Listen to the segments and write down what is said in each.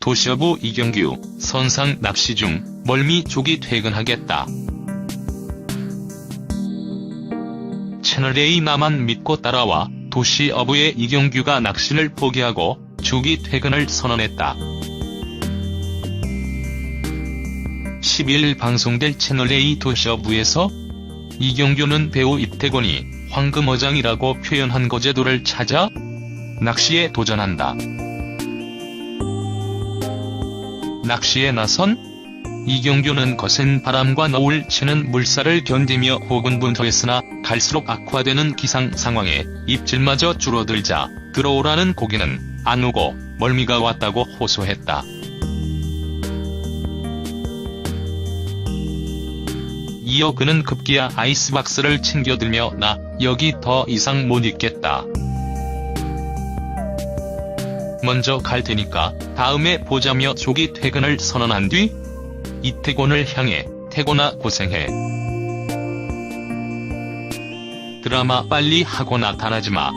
도시어부 이경규, 선상 낚시 중, 멀미 조기 퇴근하겠다. 채널A 나만 믿고 따라와, 도시어부의 이경규가 낚시를 포기하고, 조기 퇴근을 선언했다. 11일 방송될 채널A 도시어부에서 이경규는 배우 이태곤이 황금어장이라고 표현한 거제도를 찾아 낚시에 도전한다. 낚시에 나선 이경규는 거센 바람과 너울 치는 물살을 견디며 호근분투했으나 갈수록 악화되는 기상 상황에 입질마저 줄어들자 들어오라는 고기는 안 오고 멀미가 왔다고 호소했다. 이어 그는 급기야 아이스박스를 챙겨들며 나 여기 더 이상 못 있겠다. 먼저 갈 테니까 다음에 보자며 조기 퇴근을 선언한 뒤 이태곤을 향해 태곤아 고생해. 드라마 빨리 하고 나타나지 마.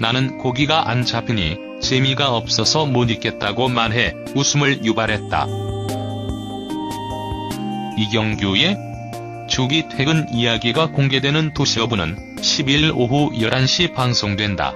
나는 고기가 안 잡히니 재미가 없어서 못 있겠다고 말해 웃음을 유발했다. 이경규의 조기 퇴근 이야기가 공개되는 도시어부는 10일 오후 11시 방송된다.